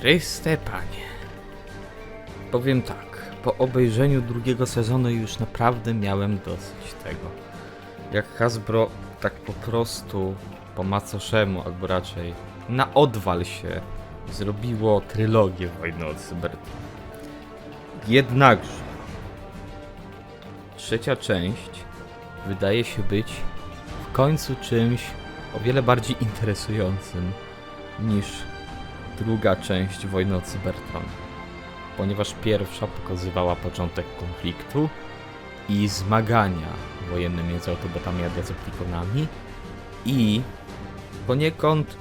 Chryste panie. Powiem tak, po obejrzeniu drugiego sezonu już naprawdę miałem dosyć tego. Jak Hasbro tak po prostu po macoszemu, albo raczej na odwal się zrobiło trylogię Wojny od Cybertron. Jednakże trzecia część wydaje się być w końcu czymś o wiele bardziej interesującym niż druga część Wojny o Cybertron. Ponieważ pierwsza pokazywała początek konfliktu i zmagania wojenne między Autobotami a Decepticonami i poniekąd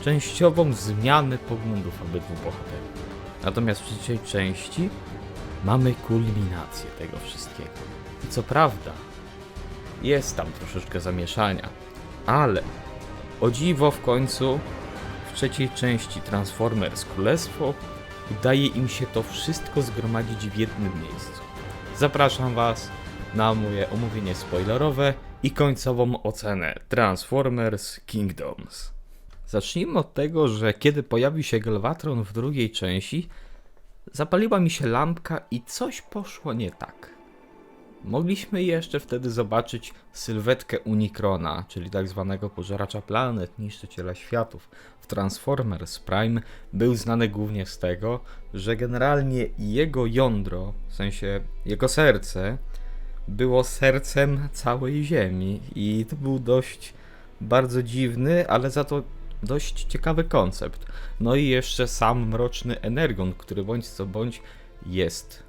częściową zmianę poglądów obydwu bohaterów. Natomiast w trzeciej części mamy kulminację tego wszystkiego. I co prawda, jest tam troszeczkę zamieszania, ale o dziwo w końcu trzeciej części Transformers Królestwo udaje im się to wszystko zgromadzić w jednym miejscu. Zapraszam Was na moje omówienie spoilerowe i końcową ocenę Transformers Kingdoms. Zacznijmy od tego, że kiedy pojawił się Galvatron w drugiej części, zapaliła mi się lampka i coś poszło nie tak. Mogliśmy jeszcze wtedy zobaczyć sylwetkę Unicrona, czyli tak zwanego pożeracza planet, niszczyciela światów. W Transformers Prime był znany głównie z tego, że generalnie jego jądro, w sensie jego serce, było sercem całej Ziemi i to był dość bardzo dziwny, ale za to dość ciekawy koncept. No i jeszcze sam mroczny Energon, który bądź co bądź jest,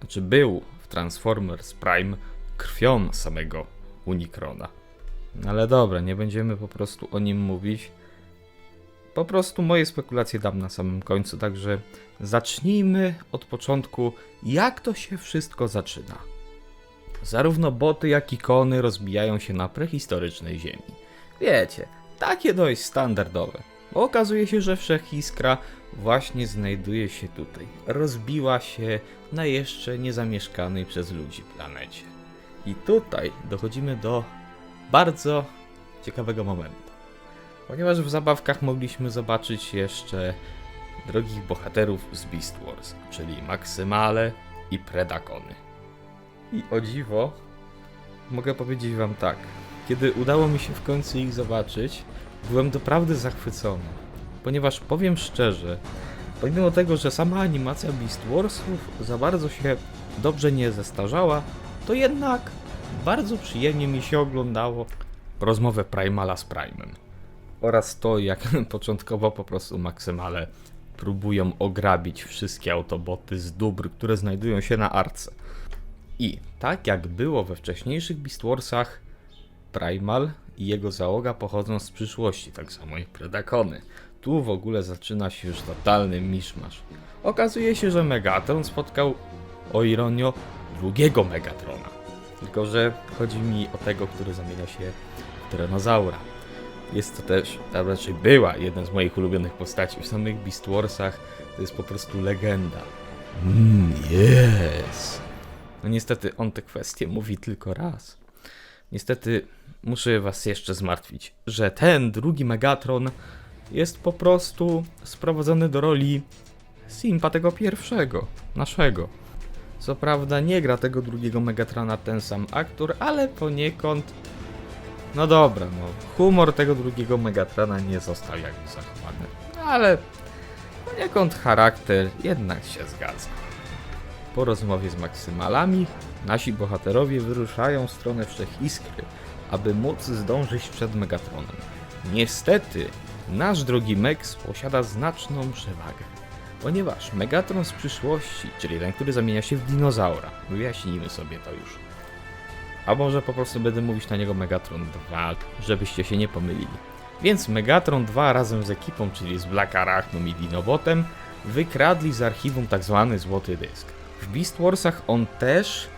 znaczy był Transformers Prime krwią samego Unicrona. Ale dobra, nie będziemy po prostu o nim mówić. Po prostu moje spekulacje dam na samym końcu, także zacznijmy od początku, jak to się wszystko zaczyna. Zarówno boty, jak i kony rozbijają się na prehistorycznej ziemi. Wiecie, takie dość standardowe. Bo okazuje się, że Wszechiskra właśnie znajduje się tutaj. Rozbiła się na jeszcze niezamieszkanej przez ludzi planecie. I tutaj dochodzimy do bardzo ciekawego momentu. Ponieważ w zabawkach mogliśmy zobaczyć jeszcze drogich bohaterów z Beast Wars, czyli Maksymale i Predakony. I o dziwo, mogę powiedzieć wam tak, kiedy udało mi się w końcu ich zobaczyć, byłem doprawdy zachwycony. Ponieważ powiem szczerze, pomimo tego, że sama animacja Beast Warsów za bardzo się dobrze nie zestarzała, to jednak bardzo przyjemnie mi się oglądało rozmowę Primala z Primem. Oraz to, jak początkowo po prostu Maksymale próbują ograbić wszystkie autoboty z dóbr, które znajdują się na arce. I tak jak było we wcześniejszych Beast Warsach, Primal i jego załoga pochodzą z przyszłości, tak samo jak Predakony. Tu w ogóle zaczyna się już totalny miszmasz. Okazuje się, że Megatron spotkał, o ironio, drugiego Megatrona. Tylko, że chodzi mi o tego, który zamienia się w Tyranozaura. Jest to też, a raczej była, jeden z moich ulubionych postaci w samych Beast Warsach. To jest po prostu legenda. Mmm, yes. No niestety on te kwestie mówi tylko raz. Niestety muszę was jeszcze zmartwić, że ten drugi Megatron jest po prostu sprowadzony do roli Simpa tego pierwszego, naszego. Co prawda nie gra tego drugiego Megatrona ten sam aktor, ale poniekąd... No dobra, no humor tego drugiego Megatrona nie został jakby zachowany, ale poniekąd charakter jednak się zgadza. Po rozmowie z Maksymalami, nasi bohaterowie wyruszają w stronę Wszechiskry, aby móc zdążyć przed Megatronem. Niestety, nasz drogi Mex posiada znaczną przewagę, ponieważ Megatron z przyszłości, czyli ten, który zamienia się w dinozaura, wyjaśnijmy sobie to już. A może po prostu będę mówić na niego Megatron 2, żebyście się nie pomylili. Więc Megatron 2 razem z ekipą, czyli z Black Arachną i Dinobotem, wykradli z archiwum tak zwany złoty dysk. W Beast Warsach on też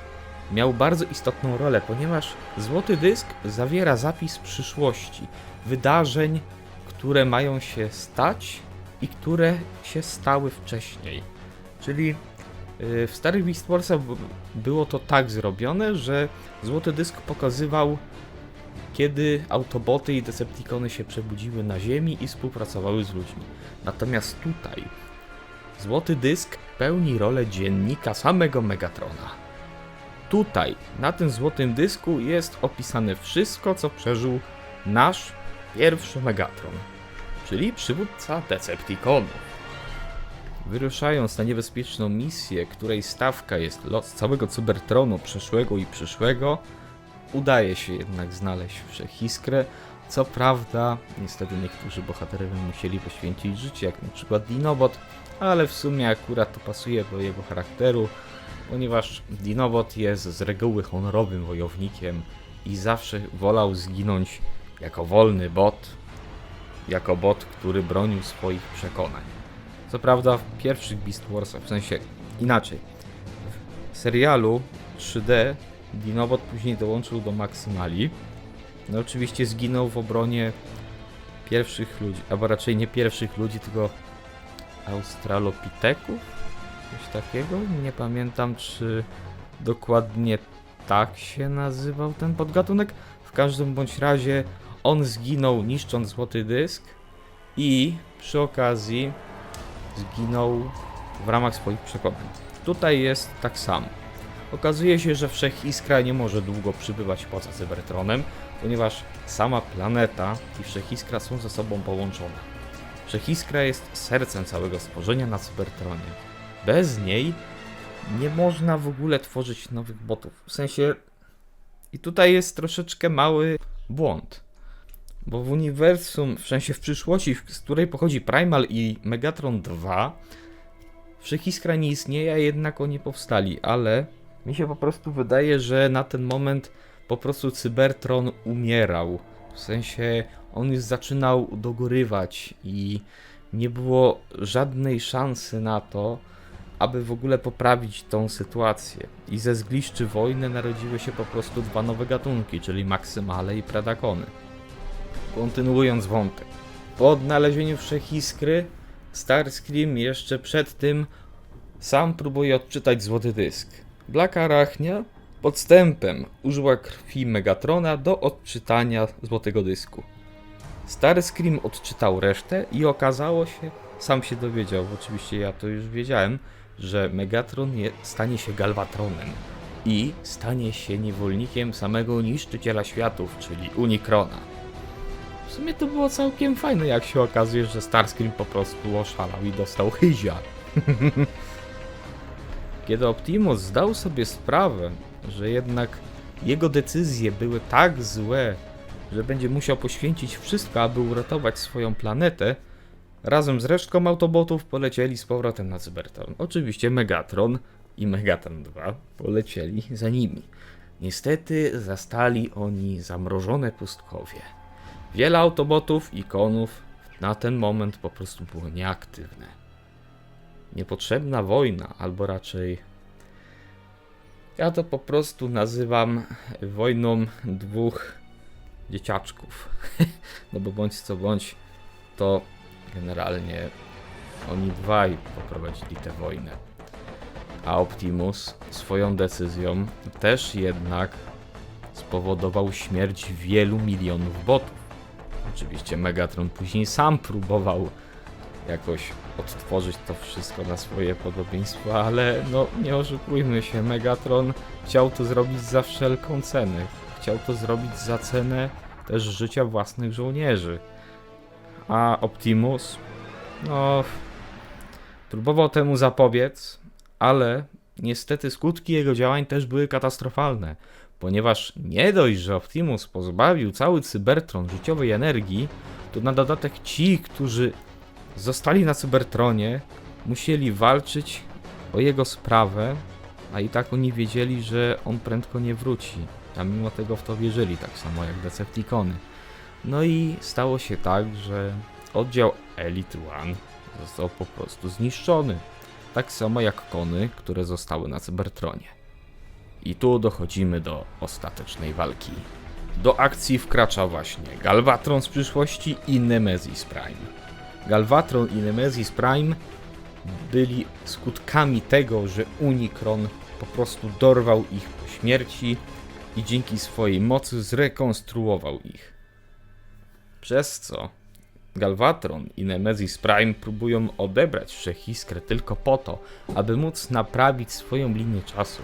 miał bardzo istotną rolę, ponieważ złoty dysk zawiera zapis przyszłości, wydarzeń, które mają się stać i które się stały wcześniej. Czyli yy, w starych Beast Warsach było to tak zrobione, że złoty dysk pokazywał kiedy Autoboty i Decepticony się przebudziły na Ziemi i współpracowały z ludźmi. Natomiast tutaj Złoty dysk pełni rolę dziennika samego Megatrona. Tutaj, na tym złotym dysku, jest opisane wszystko, co przeżył nasz pierwszy Megatron, czyli przywódca Decepticonów. Wyruszając na niebezpieczną misję, której stawka jest los całego Cybertronu przeszłego i przyszłego, udaje się jednak znaleźć Wszechiskrę. Co prawda, niestety niektórzy bohaterowie musieli poświęcić życie, jak na przykład Dinobot, ale w sumie akurat to pasuje do jego charakteru, ponieważ Dinobot jest z reguły honorowym wojownikiem i zawsze wolał zginąć jako wolny bot, jako bot, który bronił swoich przekonań. Co prawda w pierwszych Beast Warsach, w sensie inaczej, w serialu 3D Dinobot później dołączył do Maximali. No oczywiście zginął w obronie pierwszych ludzi, albo raczej nie pierwszych ludzi, tylko Australopiteków? Coś takiego? Nie pamiętam, czy dokładnie tak się nazywał ten podgatunek. W każdym bądź razie on zginął niszcząc złoty dysk i przy okazji zginął w ramach swoich przekonań. Tutaj jest tak samo. Okazuje się, że Wszechiskra nie może długo przybywać poza Cybertronem, ponieważ sama planeta i Wszechiskra są ze sobą połączone. Wszechiskra jest sercem całego stworzenia na Cybertronie. Bez niej nie można w ogóle tworzyć nowych botów. W sensie. I tutaj jest troszeczkę mały błąd. Bo w uniwersum, w sensie w przyszłości, z której pochodzi Primal i Megatron 2, Wszechiskra nie istnieje, a jednak oni powstali, ale mi się po prostu wydaje, że na ten moment po prostu Cybertron umierał. W sensie on już zaczynał dogorywać i nie było żadnej szansy na to, aby w ogóle poprawić tą sytuację. I ze zgliszczy wojny narodziły się po prostu dwa nowe gatunki, czyli Maksymale i Predakony. Kontynuując wątek. Po odnalezieniu Wszechiskry, Starscream jeszcze przed tym sam próbuje odczytać złoty dysk. Black Arachnia podstępem użyła krwi Megatrona do odczytania złotego dysku. Starscream odczytał resztę i okazało się, sam się dowiedział, oczywiście ja to już wiedziałem, że Megatron je, stanie się Galvatronem i stanie się niewolnikiem samego niszczyciela światów, czyli Unicrona. W sumie to było całkiem fajne, jak się okazuje, że Starscream po prostu oszalał i dostał chyzia. Kiedy Optimus zdał sobie sprawę, że jednak jego decyzje były tak złe, że będzie musiał poświęcić wszystko, aby uratować swoją planetę, razem z resztką Autobotów polecieli z powrotem na Cybertron. Oczywiście Megatron i Megatron 2 polecieli za nimi. Niestety zastali oni zamrożone pustkowie. Wiele Autobotów i konów na ten moment po prostu było nieaktywne. Niepotrzebna wojna, albo raczej ja to po prostu nazywam wojną dwóch dzieciaczków. no bo bądź co bądź, to generalnie oni dwaj poprowadzili tę wojnę. A Optimus swoją decyzją też jednak spowodował śmierć wielu milionów botów. Oczywiście Megatron później sam próbował jakoś odtworzyć to wszystko na swoje podobieństwo, ale no nie oszukujmy się, Megatron chciał to zrobić za wszelką cenę. Chciał to zrobić za cenę też życia własnych żołnierzy. A Optimus, no, próbował temu zapobiec, ale niestety skutki jego działań też były katastrofalne, ponieważ nie dość, że Optimus pozbawił cały Cybertron życiowej energii, to na dodatek ci, którzy zostali na Cybertronie, musieli walczyć o jego sprawę, a i tak oni wiedzieli, że on prędko nie wróci. A mimo tego w to wierzyli, tak samo jak Decepticony. No i stało się tak, że oddział Elite One został po prostu zniszczony. Tak samo jak kony, które zostały na Cybertronie. I tu dochodzimy do ostatecznej walki. Do akcji wkracza właśnie Galvatron z przyszłości i Nemesis Prime. Galvatron i Nemesis Prime byli skutkami tego, że Unicron po prostu dorwał ich po śmierci i dzięki swojej mocy zrekonstruował ich. Przez co Galvatron i Nemesis Prime próbują odebrać Wszechiskrę tylko po to, aby móc naprawić swoją linię czasu.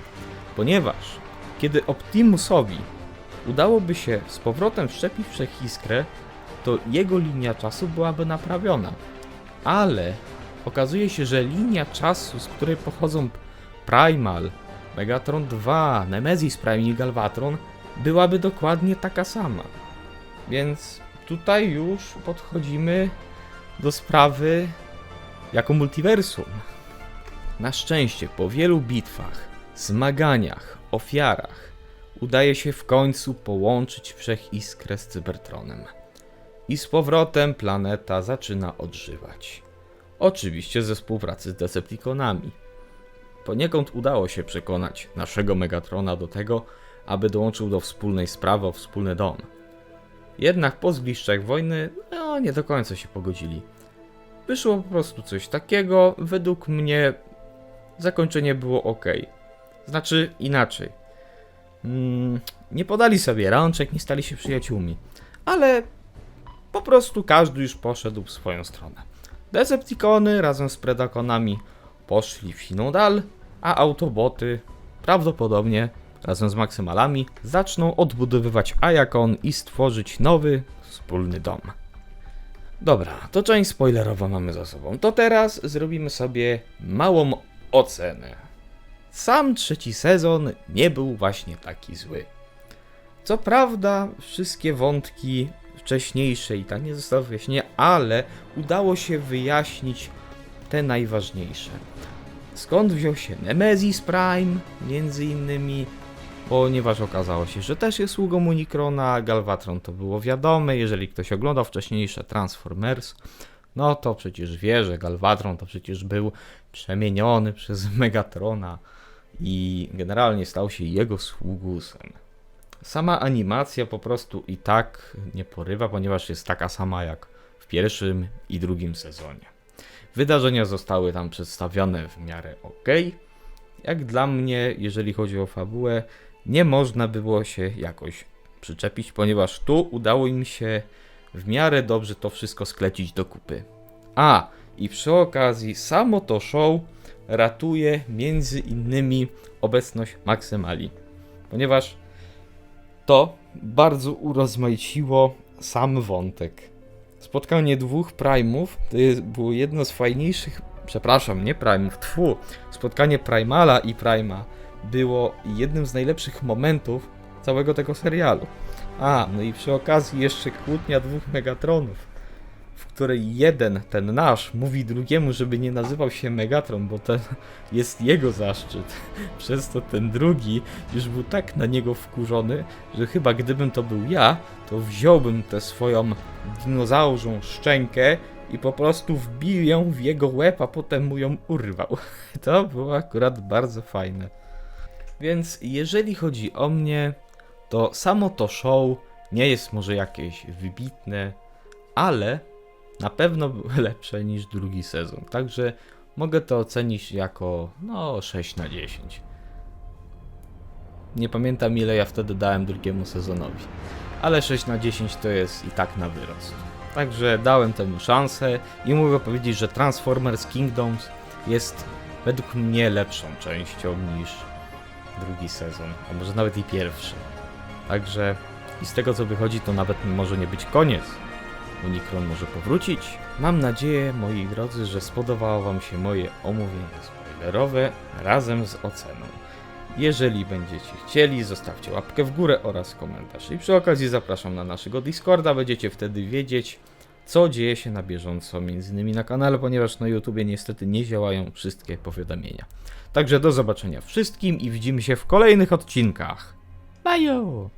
Ponieważ kiedy Optimusowi udałoby się z powrotem wszczepić Wszechiskrę, to jego linia czasu byłaby naprawiona. Ale okazuje się, że linia czasu, z której pochodzą Primal, Megatron 2, Nemesis Prime i Galvatron, byłaby dokładnie taka sama. Więc tutaj już podchodzimy do sprawy jako multiversum. Na szczęście po wielu bitwach, zmaganiach, ofiarach udaje się w końcu połączyć Wszechiskrę z Cybertronem. I z powrotem planeta zaczyna odżywać. Oczywiście ze współpracy z Decepticonami. Poniekąd udało się przekonać naszego Megatrona do tego, aby dołączył do wspólnej sprawy o wspólny dom. Jednak po zgliszczach wojny, no nie do końca się pogodzili. Wyszło po prostu coś takiego, według mnie zakończenie było ok. Znaczy inaczej. Mm, nie podali sobie rączek, nie stali się przyjaciółmi, ale po prostu każdy już poszedł w swoją stronę. Decepticony razem z Predakonami poszli w siną dal, a Autoboty prawdopodobnie razem z Maksymalami zaczną odbudowywać Ajakon i stworzyć nowy, wspólny dom. Dobra, to część spoilerowa mamy za sobą. To teraz zrobimy sobie małą ocenę. Sam trzeci sezon nie był właśnie taki zły. Co prawda, wszystkie wątki wcześniejsze i tak nie zostały wyjaśnione, ale udało się wyjaśnić te najważniejsze. Skąd wziął się Nemesis Prime, między innymi, ponieważ okazało się, że też jest sługą Unicrona, Galvatron to było wiadome, jeżeli ktoś oglądał wcześniejsze Transformers, no to przecież wie, że Galvatron to przecież był przemieniony przez Megatrona i generalnie stał się jego sługusem. Sama animacja po prostu i tak nie porywa, ponieważ jest taka sama jak w pierwszym i drugim sezonie. Wydarzenia zostały tam przedstawione w miarę ok. Jak dla mnie, jeżeli chodzi o fabułę, nie można było się jakoś przyczepić, ponieważ tu udało im się w miarę dobrze to wszystko sklecić do kupy. A, i przy okazji samo to show ratuje między innymi obecność Maksymali, ponieważ to bardzo urozmaiciło sam wątek. Spotkanie dwóch Primów to jest, było jedno z fajniejszych, przepraszam, nie Primów, tfu, spotkanie Primala i Prima było jednym z najlepszych momentów całego tego serialu. A, no i przy okazji jeszcze kłótnia dwóch Megatronów, w której jeden, ten nasz, mówi drugiemu, żeby nie nazywał się Megatron, bo to jest jego zaszczyt. Przez to ten drugi już był tak na niego wkurzony, że chyba gdybym to był ja, to wziąłbym tę swoją dinozaurzą szczękę i po prostu wbił ją w jego łeb, a potem mu ją urwał. To było akurat bardzo fajne. Więc jeżeli chodzi o mnie, to samo to show nie jest może jakieś wybitne, ale na pewno było lepsze niż drugi sezon. Także mogę to ocenić jako no 6 na 10. Nie pamiętam ile ja wtedy dałem drugiemu sezonowi, ale 6 na 10 to jest i tak na wyrost. Także dałem temu szansę i mogę powiedzieć, że Transformers Kingdoms jest według mnie lepszą częścią niż drugi sezon, a może nawet i pierwszy. Także i z tego co wychodzi, to nawet może nie być koniec. Unicron może powrócić. Mam nadzieję, moi drodzy, że spodobało Wam się moje omówienie spoilerowe razem z oceną. Jeżeli będziecie chcieli, zostawcie łapkę w górę oraz komentarz. I przy okazji zapraszam na naszego Discorda, będziecie wtedy wiedzieć, co dzieje się na bieżąco, między innymi na kanale, ponieważ na YouTubie niestety nie działają wszystkie powiadomienia. Także do zobaczenia wszystkim i widzimy się w kolejnych odcinkach. Bye!